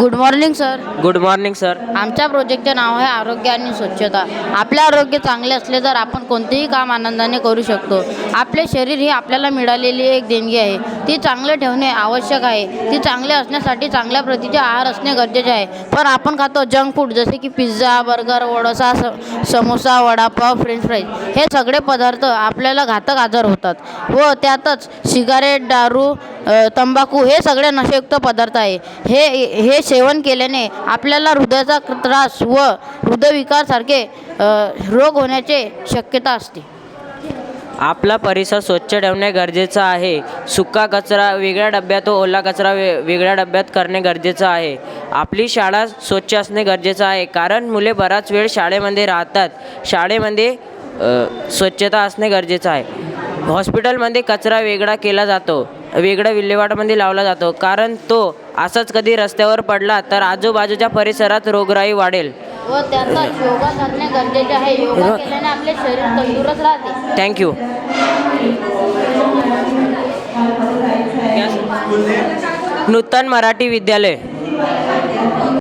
Good morning sir good morning sir आमच्या प्रोजेक्टचे नाव आहे आरोग्य आणि स्वच्छता. आपले आरोग्य चांगले असले तर आपण कोणतेही काम आनंदाने करू शकतो. आपले शरीर ही आपल्याला मिळालेली एक देणगी आहे. ती चांगले ठेवणे आवश्यक आहे. ती चांगले असण्यासाठी चांगल्या प्रतीचे आहार असणे गरजेचे आहे. पण आपण खातो जंक फूड जसे की पिझ्झा बर्गर वडोसा स समोसा वडापाव फ्रेंच फ्राईज हे सगळे पदार्थ आपल्याला घातक आजार होतात. व त्यातच सिगारेट दारू तंबाखू हे सगळे नशेयुक्त पदार्थ आहे. हे हे सेवन केल्याने आपल्याला हृदयाचा त्रास व हृदयविकारसारखे रोग होण्याचे शक्यता असते. आपला परिसर स्वच्छ ठेवणे गरजेचं आहे. सुका कचरा वेगळ्या डब्यात व ओला कचरा वे वेगळ्या डब्यात करणे गरजेचं आहे. आपली शाळा स्वच्छ असणे गरजेचं आहे. कारण मुले बराच वेळ शाळेमध्ये राहतात. शाळेमध्ये स्वच्छता असणे गरजेचं आहे. हॉस्पिटलमध्ये कचरा वेगळा केला जातो वेगळा विल्हेवाटामध्ये लावला जातो. कारण तो असाच कधी रस्त्यावर पडला तर आजूबाजूच्या परिसरात रोगराई वाढेल. व त्याचा योगा साधणे गरजेचे आहे. योगा केल्याने आपले शरीर तंदुरुस्त राहते. थँक्यू नूतन मराठी विद्यालय.